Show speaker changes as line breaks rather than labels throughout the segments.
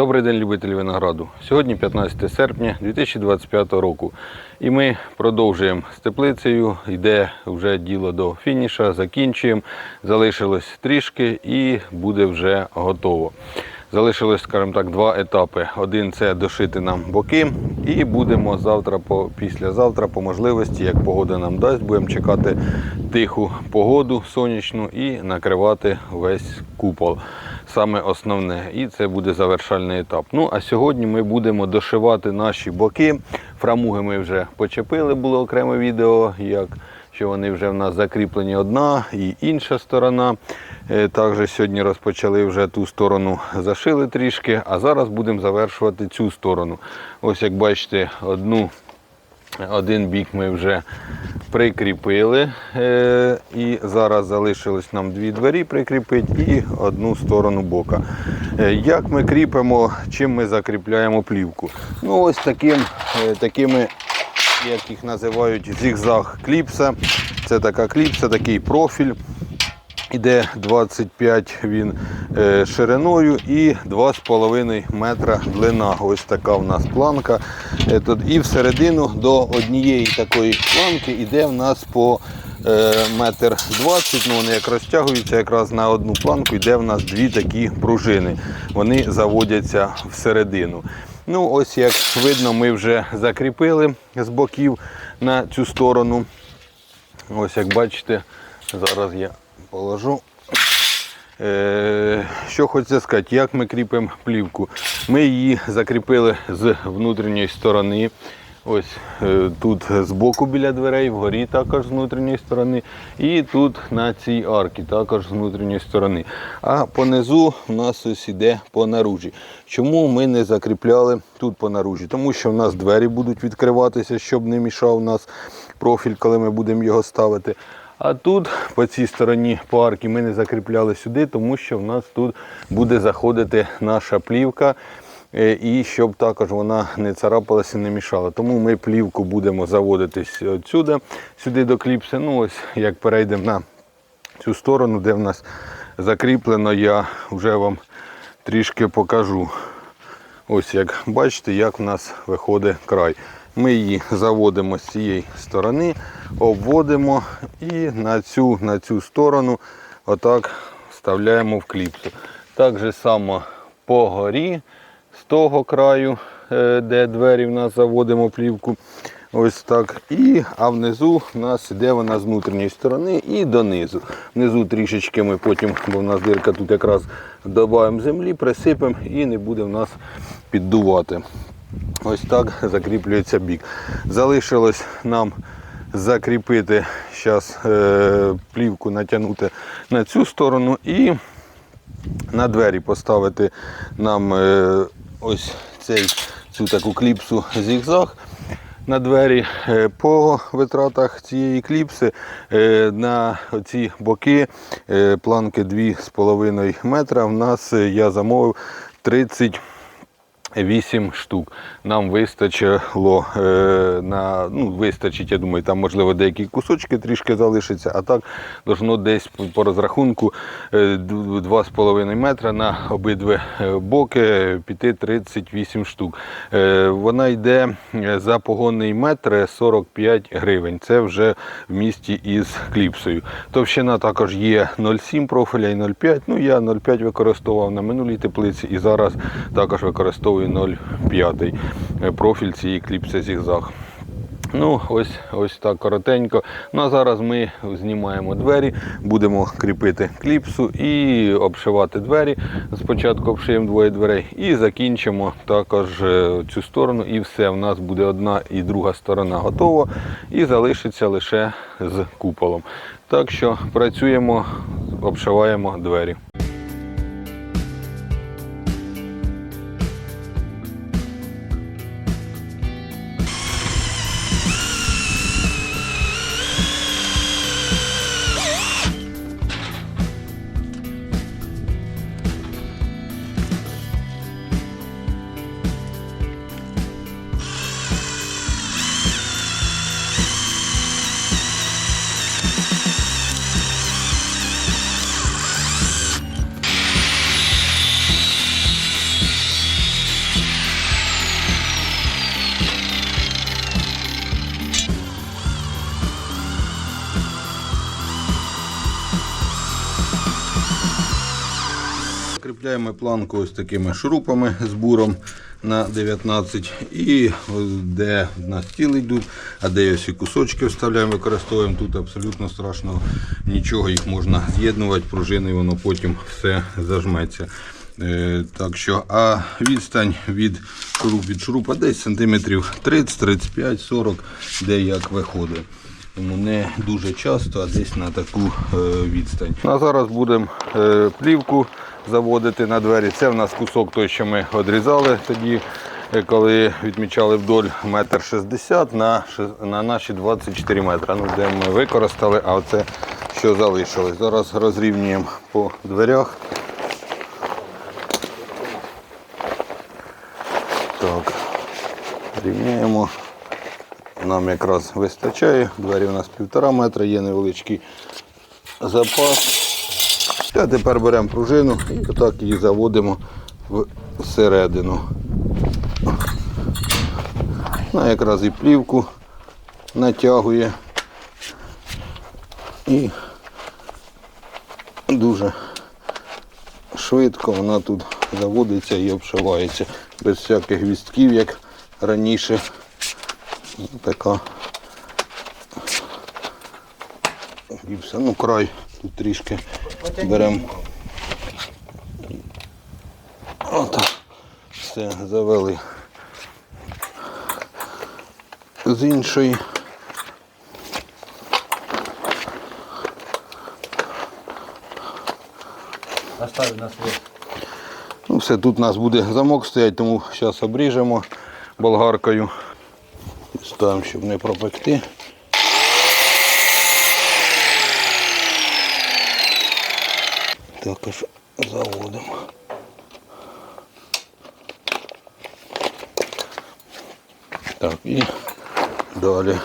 Добрий день, любителі винограду. Сьогодні 15 серпня 2025 року. І ми продовжуємо з теплицею. Йде вже діло до фініша, закінчуємо. Залишилось трішки і буде вже готово. Залишилось, скажімо так, два етапи. Один це дошити нам боки, і будемо завтра, по післязавтра, по можливості, як погода нам дасть, будемо чекати тиху погоду сонячну і накривати весь купол. Саме основне, і це буде завершальний етап. Ну а сьогодні ми будемо дошивати наші боки. Фрамуги ми вже почепили, було окреме відео, як що вони вже в нас закріплені одна і інша сторона. Е, Також сьогодні розпочали вже ту сторону, зашили трішки, а зараз будемо завершувати цю сторону. Ось як бачите, одну, один бік ми вже прикріпили. е, І зараз залишилось нам дві двері прикріпити і одну сторону бока. Е, Як ми кріпимо, чим ми закріпляємо плівку? Ну ось таким, е, такими як їх називають, зігзаг кліпса. Це така кліпса, такий профіль. Іде 25 він е, шириною і 2,5 метра длина. Ось така в нас планка. І всередину до однієї такої планки йде в нас по е, метр 20. Ну, вони як розтягуються якраз на одну планку, йде в нас дві такі пружини. Вони заводяться всередину. Ну, ось як видно, ми вже закріпили з боків на цю сторону. Ось як бачите, зараз я положу. Е, Що хочеться сказати, як ми кріпимо плівку. Ми її закріпили з внутрішньої сторони. Ось е, тут збоку біля дверей, вгорі також з внутрішньої сторони. І тут на цій арці також з внутрішньої сторони. А понизу у нас ось іде по наружі. Чому ми не закріпляли тут по наружі? Тому що в нас двері будуть відкриватися, щоб не мішав нас профіль, коли ми будемо його ставити. А тут по цій стороні по арки ми не закріпляли сюди, тому що в нас тут буде заходити наша плівка. е, І щоб також вона не царапалася, не мішала. Тому ми плівку будемо заводитись отсюди, сюди до кліпси. Ну ось як перейдемо на цю сторону, де в нас закріплено, я вже вам трішки покажу. Ось як бачите, як в нас виходить край. Ми її заводимо з цієї сторони, обводимо і на цю, на цю сторону отак вставляємо в кліпсу. Так же само по горі, з того краю, е, де двері в нас заводимо плівку. Ось так. І, а внизу в нас іде вона з внутрішньої сторони і донизу. Внизу трішечки ми потім, бо в нас дирка тут якраз додаємо землі, присипемо і не буде в нас піддувати. Ось так закріплюється бік. Залишилось нам закріпити зараз е, плівку, натягнути на цю сторону і на двері поставити нам е, ось цей, цю таку кліпсу зігзаг на двері. Е, По витратах цієї кліпси на ці боки планки 2,5 метра. В нас я замовив 30 8 штук. Нам вистачило е, на ну, вистачить, я думаю, там можливо деякі кусочки трішки залишаться, а так должно десь по- розрахунку е, 2,5 метра на обидві е, боки піти 38 штук. Е, вона йде е, за погонний метр 45 гривень. Це вже в місті із кліпсою. Товщина також є 0,7 профіля і 0,5. Ну я 0,5 використовував на минулій теплиці і зараз також використовую 0,5 профіль цієї кліпси зігзаг. Ну, ось ось так коротенько. Ну а зараз ми знімаємо двері, будемо кріпити кліпсу і обшивати двері. Спочатку обшиємо двоє дверей і закінчимо також е, цю сторону. І все, в нас буде одна і друга сторона готова. І залишиться лише з куполом. Так що працюємо, обшиваємо двері. Цепляємо планку ось такими шурупами з буром на 19 і де на стіл йдуть, а де ось і кусочки вставляємо, використовуємо. Тут абсолютно страшного нічого, їх можна з'єднувати пружиною, воно потім все зажметься. Е, Так що, а відстань від шуруп від шурупа десь сантиметрів 30, 35, 40, де як виходить. Тому не дуже часто, а десь на таку е, відстань. А зараз будемо е, плівку заводити на двері. Це в нас кусок той, що ми відрізали тоді, е, коли відмічали вдоль метр шістдесят на, на наші 24 метри. Ну, де ми використали, а оце що залишилось. Зараз розрівнюємо по дверях. Так, рівняємо. Нам якраз вистачає. Двері у нас півтора метра, є невеличкий запас. А тепер беремо пружину і отак її заводимо всередину. Вона якраз і плівку натягує і дуже швидко вона тут заводиться і обшивається без всяких гвістків, як раніше. Така гіпса. Ну, край тут трішки беремо. Отак. Все, завели. З іншої.
Оставим на свет.
Ну, все, тут у нас буде замок стоять, тому зараз обріжемо болгаркою. Ставимо, щоб не пропекти. Також заводимо. Так, і далі.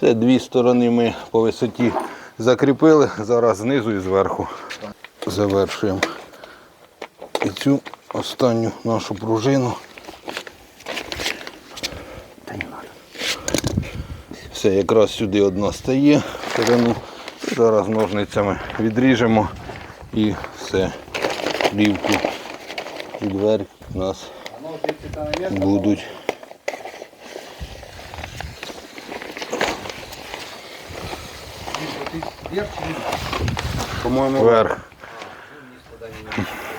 Це дві сторони ми по висоті закріпили, зараз знизу і зверху завершуємо. І цю останню нашу пружину. Все, якраз сюди одна стає сторону. Зараз ножницями відріжемо і все. Плівку і двері у нас будуть.
По-моему,
Вверх.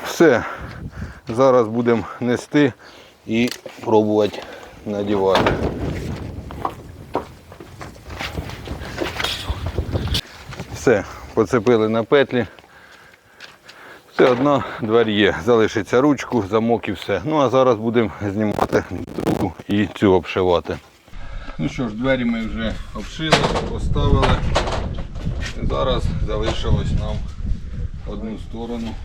Все. Зараз будемо нести і пробувати надівати. Все, поцепили на петлі. Все одно двері є. Залишиться ручку, замок і все. Ну а зараз будемо знімати другу і цю обшивати. Ну що ж, двері ми вже обшили, поставили. Зараз залишилось нам одну сторону.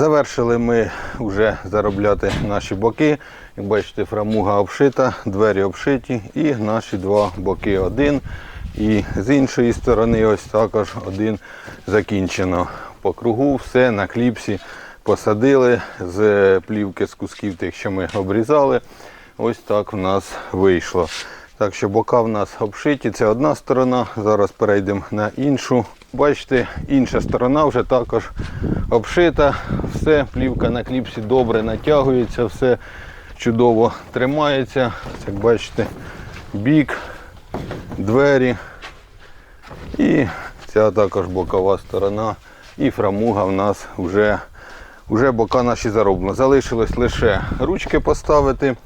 Завершили ми вже заробляти наші боки. Як бачите, фрамуга обшита, двері обшиті і наші два боки один. І з іншої сторони ось також один закінчено. По кругу все на кліпсі посадили з плівки з кусків тих, що ми обрізали. Ось так в нас вийшло. Так що бока в нас обшиті, це одна сторона. Зараз перейдемо на іншу. Бачите, інша сторона вже також обшита. Все, плівка на кліпсі добре натягується, все чудово тримається. Як бачите, бік, двері. І ця також бокова сторона. І фрамуга в нас вже, вже бока наші зароблені. Залишилось лише ручки поставити,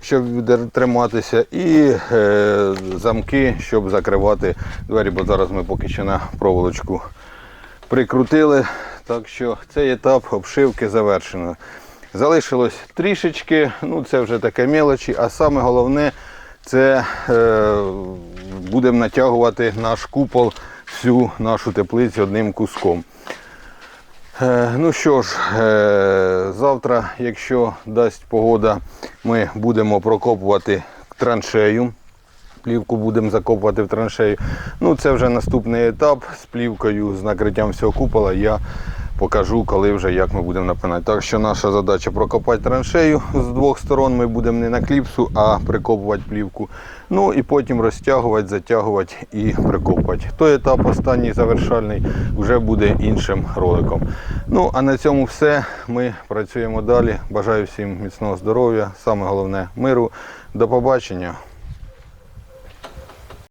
щоб триматися, і е, замки, щоб закривати двері, бо зараз ми поки що на проволочку прикрутили. Так що цей етап обшивки завершено. Залишилось трішечки, ну це вже таке мелочі, а саме головне це е, будемо натягувати наш купол всю нашу теплицю одним куском. Е, Ну що ж, е, завтра, якщо дасть погода, ми будемо прокопувати траншею. Плівку будемо закопувати в траншею. Ну, це вже наступний етап з плівкою, з накриттям всього купола. Я покажу, коли вже як ми будемо напинати. Так що наша задача прокопати траншею з двох сторон. Ми будемо не на кліпсу, а прикопувати плівку. Ну і потім розтягувати, затягувати і прикопувати. Той етап, останній завершальний, вже буде іншим роликом. Ну а на цьому все. Ми працюємо далі. Бажаю всім міцного здоров'я, саме головне миру. До побачення.